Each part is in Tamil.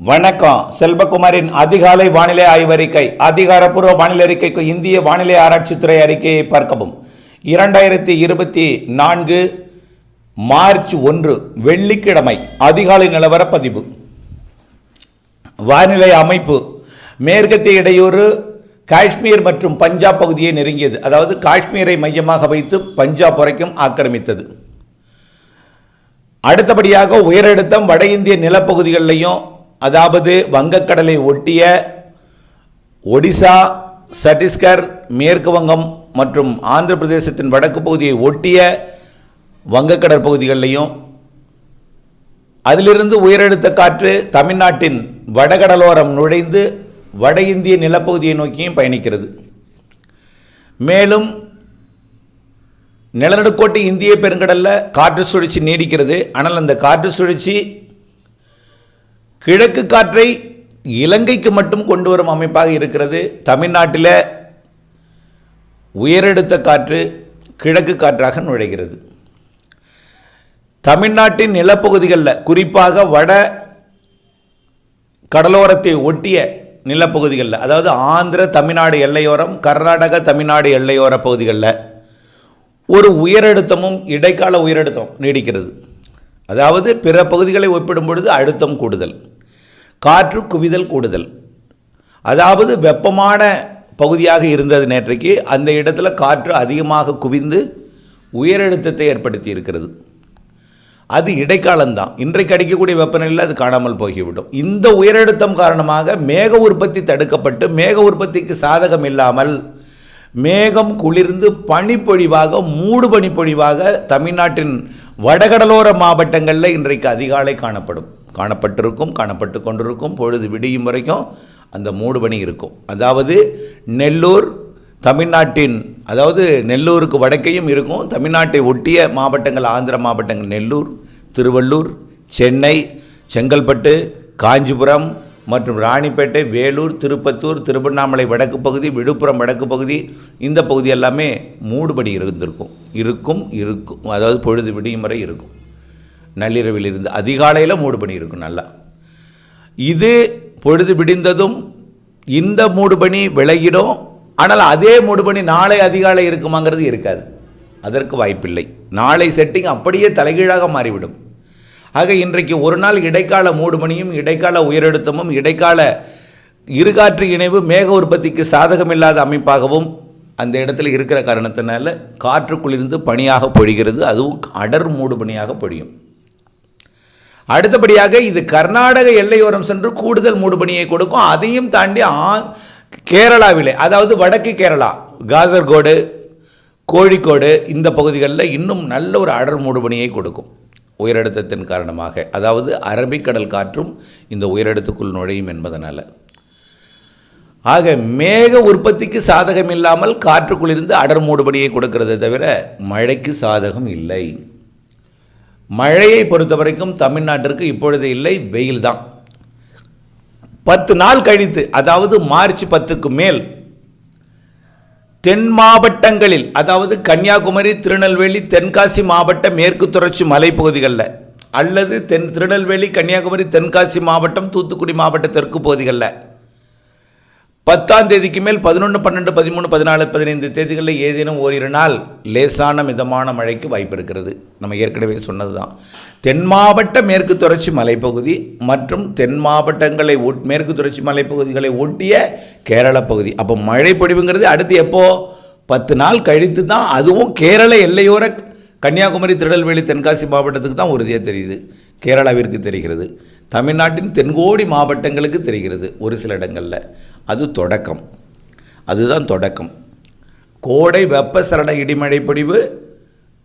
வணக்கம். செல்வகுமாரின் அதிகாலை வானிலை ஆய்வறிக்கை அதிகாரப்பூர்வ வானிலை அறிக்கைக்கு இந்திய வானிலை ஆராய்ச்சித்துறை அறிக்கையை பார்க்கவும். இரண்டாயிரத்தி இருபத்தி நான்கு மார்ச் ஒன்று வெள்ளிக்கிழமை அதிகாலை நிலவர பதிவு வானிலை அமைப்பு மேற்கத்திய இடையூறு காஷ்மீர் மற்றும் பஞ்சாப் பகுதியை நெருங்கியது. அதாவது காஷ்மீரை மையமாக வைத்து பஞ்சாப் வரைக்கும் ஆக்கிரமித்தது. அடுத்தபடியாக உயரழுத்தம் வட இந்திய நிலப்பகுதிகளிலையும் அதாவது வங்கக்கடலை ஒட்டிய ஒடிசா சத்தீஸ்கர் மேற்கு வங்கம் மற்றும் ஆந்திர பிரதேசத்தின் வடக்கு பகுதியை ஒட்டிய வங்கக்கடற் பகுதிகளிலையும் அதிலிருந்து உயரழுத்த காற்று தமிழ்நாட்டின் வடகடலோரம் நுழைந்து வட இந்திய நிலப்பகுதியை நோக்கியும் பயணிக்கிறது. மேலும் நிலநடுக்கோட்டு இந்திய பெருங்கடலில் காற்று சுழற்சி நீடிக்கிறது. ஆனால் அந்த காற்று சுழற்சி கிழக்கு காற்றை இலங்கைக்கு மட்டும் கொண்டு வரும் அமைப்பாக இருக்கிறது. தமிழ்நாட்டில் உயரெடுத்த காற்று கிழக்கு காற்றாக நுழைகிறது. தமிழ்நாட்டின் நிலப்பகுதிகளில் குறிப்பாக வட கடலோரத்தை ஒட்டிய நிலப்பகுதிகளில் அதாவது ஆந்திர தமிழ்நாடு எல்லையோரம் கர்நாடக தமிழ்நாடு எல்லையோர பகுதிகளில் ஒரு உயரழுத்தமும் இடைக்கால உயரழுத்தம் நீடிக்கிறது. அதாவது பிற பகுதிகளை ஒப்பிடும் பொழுது அழுத்தம் கூடுதல். காற்று குவிதல் கூடுதல். அதாவது வெப்பமான பகுதியாக இருந்தது நேற்றைக்கு அந்த இடத்துல காற்று அதிகமாக குவிந்து உயரழுத்தத்தை ஏற்படுத்தி இருக்கிறது. அது இடைக்காலம்தான். இன்றைக்கு அடிக்கக்கூடிய வெப்பநிலையில் அது காணாமல் போகிவிடும். இந்த உயரழுத்தம் காரணமாக மேக உற்பத்தி தடுக்கப்பட்டு மேக உற்பத்திக்கு சாதகம் இல்லாமல் மேகம் குளிர்ந்து பனிப்பொழிவாக மூடு பனிப்பொழிவாக தமிழ்நாட்டின் வடகடலோர மாவட்டங்களில் இன்றைக்கு அதிகாலை காணப்படும். காணப்பட்டிருக்கும் காணப்பட்டு கொண்டிருக்கும் பொழுது விடியும் வரைக்கும் அந்த மூடு பனி இருக்கும். அதாவது நெல்லூர் தமிழ்நாட்டின் அதாவது நெல்லூருக்கு வடக்கையும் இருக்கும் தமிழ்நாட்டை ஒட்டிய மாவட்டங்கள் ஆந்திர மாவட்டங்கள் நெல்லூர் திருவள்ளூர் சென்னை செங்கல்பட்டு காஞ்சிபுரம் மற்றும் ராணிப்பேட்டை வேலூர் திருப்பத்தூர் திருவண்ணாமலை வடக்கு பகுதி விழுப்புரம் வடக்கு பகுதி இந்த பகுதி எல்லாமே மூடுபடி இருந்திருக்கும். இருக்கும் இருக்கும். அதாவது பொழுது விடியும் வரை இருக்கும். நள்ளிரவில் இருந்து அதிகாலையில் மூடுபனி இருக்கும் நல்லா. இது பொழுது விடிந்ததும் இந்த மூடு பணி விலகிடும். ஆனால் அதே மூடுபனி நாளை அதிகாலை இருக்குமாங்கிறது இருக்காது. அதற்கு வாய்ப்பில்லை. நாளை செட்டிங் அப்படியே தலைகீழாக மாறிவிடும். ஆக இன்றைக்கு ஒரு நாள் இடைக்கால மூடுபனியும் இடைக்கால உயரழுத்தமும் இடைக்கால இருகாற்று இணைவு மேக உற்பத்திக்கு சாதகமில்லாத அமைப்பாகவும் அந்த இடத்துல இருக்கிற காரணத்தினால காற்றுக்குள்ளிருந்து பனியாக பொழிகிறது. அதுவும் அடர் மூடுபனியாக பொழியும். அடுத்தபடியாக இது கர்நாடக எல்லையோரம் சென்று கூடுதல் மூடுபனியை கொடுக்கும். அதையும் தாண்டி ஆ கேரளாவிலே அதாவது வடக்கு கேரளா காசர்கோடு கோழிக்கோடு இந்த பகுதிகளில் இன்னும் நல்ல ஒரு அடர் மூடுபனியை கொடுக்கும். உயரழுத்தத்தின் காரணமாக. அதாவது அரபிக்கடல் காற்றும் இந்த உயரடுத்துக்குள் நுழையும் என்பதனால். ஆக மேக உற்பத்திக்கு சாதகம் இல்லாமல் காற்றுக்குள்ளிருந்து அடர் மூடுபடியை கொடுக்கிறதே தவிர மழைக்கு சாதகம் இல்லை. மழையை பொறுத்த வரைக்கும் தமிழ்நாட்டிற்கு இப்பொழுது இல்லை வெயில் தான். பத்து நாள் கழித்து அதாவது மார்ச் பத்துக்கு மேல் தென் மாவட்டங்களில் அதாவது கன்னியாகுமரி திருநெல்வேலி தென்காசி மாவட்ட மேற்கு தொடர்ச்சி மலைப்பகுதிகளில் அல்லது தென் திருநெல்வேலி கன்னியாகுமரி தென்காசி மாவட்டம் தூத்துக்குடி மாவட்ட தெற்கு பகுதிகளில் பத்தாம் தேதிக்கு மேல் பதினொன்று பன்னெண்டு பதிமூணு பதினாலு பதினைந்து தேதிகளில் ஏதேனும் ஓரிரு நாள் லேசான மிதமான மழைக்கு வாய்ப்பு இருக்கிறது. நம்ம ஏற்கனவே சொன்னது தான் தென் மாவட்ட மேற்கு தொடர்ச்சி மலைப்பகுதி மற்றும் தென் மாவட்டங்களை ஒட் மேற்கு தொடர்ச்சி மலைப்பகுதிகளை ஒட்டிய கேரள பகுதி. அப்போ மழை பொழிவுங்கிறது அடுத்து எப்போ? பத்து நாள் கழித்து தான் அதுவும் கேரள எல்லையோர கன்னியாகுமரி திருநெல்வேலி தென்காசி மாவட்டத்துக்கு தான் உறுதியாக தெரியுது. கேரளாவிற்கு தெரிகிறது. தமிழ்நாட்டின் தென்கோடி மாவட்டங்களுக்கு தெரிகிறது ஒரு சில இடங்களில். அது தொடக்கம். அதுதான் தொடக்கம். கோடை வெப்பசலன இடிமழை பொழிவு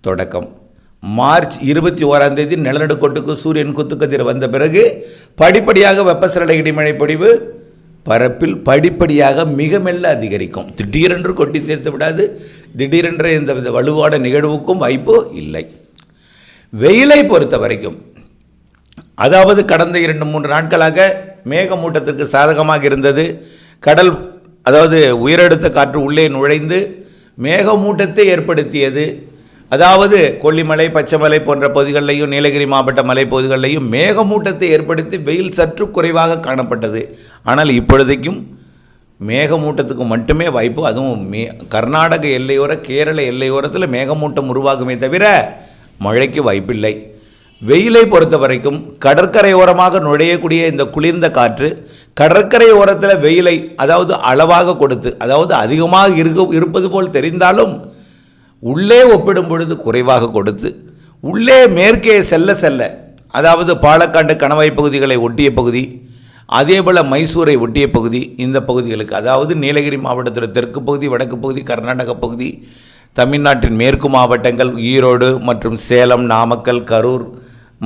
தொடக்கம். மார்ச் இருபத்தி ஓராம் தேதி நிலநடுக்கோட்டுக்கு சூரியன் குத்துக்கதிர் வந்த பிறகு படிப்படியாக வெப்பசலன இடிமழை பொழிவு பரப்பில் படிப்படியாக மிக மெல்ல அதிகரிக்கும். திடீரென்று கொட்டி தீர்த்து விடாது. திடீரென்ற இந்த வித வலுவான நிகழ்வுக்கும் வாய்ப்பு இல்லை. வெயிலை பொறுத்த வரைக்கும் அதாவது கடந்த இரண்டு மூன்று நாட்களாக மேகமூட்டத்திற்கு சாதகமாக இருந்தது. கடல் அதாவது உயரடுத்த காற்று உள்ளே நுழைந்து மேகமூட்டத்தை ஏற்படுத்தியது. அதாவது கொல்லிமலை பச்சைமலை போன்ற பகுதிகளிலையும் நீலகிரி மாவட்ட மலைப்பகுதிகளிலையும் மேகமூட்டத்தை ஏற்படுத்தி வெயில் சற்று குறைவாக காணப்பட்டது. ஆனால் இப்பொழுதைக்கும் மேகமூட்டத்துக்கு மட்டுமே வாய்ப்பு. அதுவும் மே கர்நாடக எல்லையோர கேரள எல்லையோரத்தில் மேகமூட்டம் உருவாகுமே தவிர மழைக்கு வாய்ப்பில்லை. வெயிலை பொறுத்த வரைக்கும் கடற்கரையோரமாக நுழையக்கூடிய இந்த குளிர்ந்த காற்று கடற்கரை ஓரத்தில் வெயிலை அதாவது அளவாக கொடுத்து அதாவது அதிகமாக இருக்க இருப்பது போல் தெரிந்தாலும் உள்ளே ஒப்பிடும் பொழுது குறைவாக கொடுத்து உள்ளே மேற்கே செல்ல செல்ல அதாவது பாலக்காடு கணவாய் பகுதிகளை ஒட்டிய பகுதி அதேபோல் மைசூரை ஒட்டிய பகுதி இந்த பகுதிகளுக்கு அதாவது நீலகிரி மாவட்டத்தில் தெற்கு பகுதி வடக்கு பகுதி கர்நாடக பகுதி தமிழ்நாட்டின் மேற்கு மாவட்டங்கள் ஈரோடு மற்றும் சேலம் நாமக்கல் கரூர்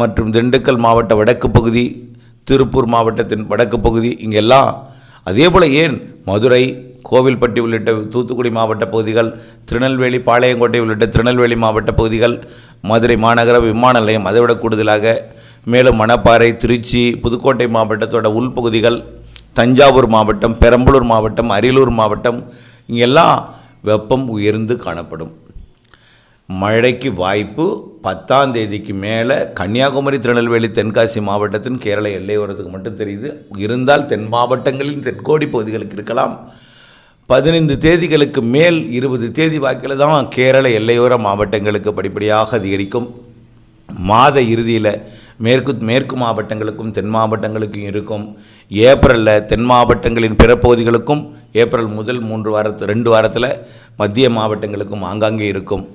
மற்றும் திண்டுக்கல் மாவட்ட வடக்கு பகுதி திருப்பூர் மாவட்டத்தின் வடக்கு பகுதி இங்கெல்லாம் அதே போல் ஏன் மதுரை கோவில்பட்டி உள்ளிட்ட தூத்துக்குடி மாவட்ட பகுதிகள் திருநெல்வேலி பாளையங்கோட்டை உள்ளிட்ட திருநெல்வேலி மாவட்ட பகுதிகள் மதுரை மாநகர விமான நிலையம் அதை விட கூடுதலாக மேலும் மணப்பாறை திருச்சி புதுக்கோட்டை மாவட்டத்தோட உள்பகுதிகள் தஞ்சாவூர் மாவட்டம் பெரம்பலூர் மாவட்டம் அரியலூர் மாவட்டம் இங்கெல்லாம் வெப்பம் உயர்ந்து காணப்படும். மழைக்கு வாய்ப்பு பத்தாம் தேதிக்கு மேலே கன்னியாகுமரி திருநெல்வேலி தென்காசி மாவட்டத்தின் கேரள எல்லையோரத்துக்கு மட்டும் தெரியுது. இருந்தால் தென் மாவட்டங்களின் தென்கோடி பகுதிகளுக்கு இருக்கலாம். பதினைந்து தேதிகளுக்கு மேல் இருபது தேதி வாக்கில் தான் கேரள எல்லையோர மாவட்டங்களுக்கு படிப்படியாக அதிகரிக்கும். மாத இறுதியில் மேற்கு மேற்கு மாவட்டங்களுக்கும் தென் மாவட்டங்களுக்கும் இருக்கும். ஏப்ரலில் தென் மாவட்டங்களின் பிற பகுதிகளுக்கும் ஏப்ரல் முதல் மூன்று வாரத்து ரெண்டு வாரத்தில் மத்திய மாவட்டங்களுக்கும் ஆங்காங்கே இருக்கும்.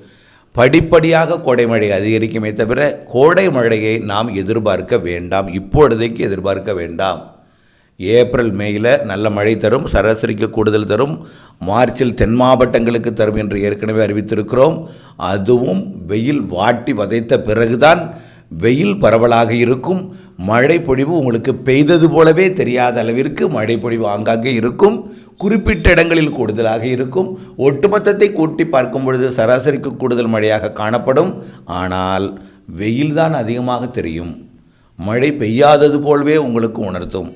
படிப்படியாக கோடை மழை அதிகரிக்குமே தவிர கோடை மழையை நாம் எதிர்பார்க்க வேண்டாம். இப்பொழுதைக்கு எதிர்பார்க்க வேண்டாம். ஏப்ரல் மேயில் நல்ல மழை தரும் சராசரிக்கு கூடுதல் தரும். மார்ச்சில் தென் மாவட்டங்களுக்கு தரும் என்று ஏற்கனவே அறிவித்திருக்கிறோம். அதுவும் வெயில் வாட்டி வதைத்த பிறகுதான் வெயில் பரவலாக இருக்கும். மழை பொழிவு உங்களுக்கு பெய்தது போலவே தெரியாத அளவிற்கு மழை பொழிவு ஆங்காங்கே இருக்கும். குறிப்பிட்ட இடங்களில் கூடுதலாக இருக்கும். ஒட்டுமொத்தத்தை கூட்டி பார்க்கும் பொழுது சராசரிக்கு கூடுதல் மழையாக காணப்படும். ஆனால் வெயில் தான் அதிகமாக தெரியும். மழை பெய்யாதது போலவே உங்களுக்கு உணர்த்தும்.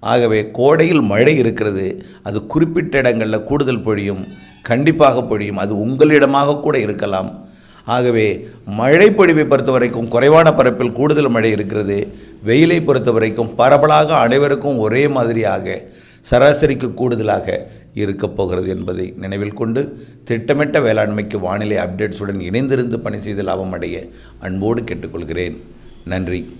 ஆகவே கோடையில் மழை இருக்கிறது. அது குறிப்பிட்ட இடங்களில் கூடுதல் பொழியும். கண்டிப்பாக பொழியும். அது உங்களிடமாக கூட இருக்கலாம். ஆகவே மழைப்பொழிவை பொறுத்த வரைக்கும் குறைவான பரப்பில் கூடுதல் மழை இருக்கிறது. வெயிலை பொறுத்த வரைக்கும் பரவலாக அனைவருக்கும் ஒரே மாதிரியாக சராசரிக்கு கூடுதலாக இருக்கப் போகிறது என்பதை நினைவில் கொண்டு திட்டமிட்ட வேளாண்மைக்கு வானிலை அப்டேட்ஸுடன் இணைந்திருந்து பணி செய்து லாபம் அடைய அன்போடு கேட்டுக்கொள்கிறேன். நன்றி.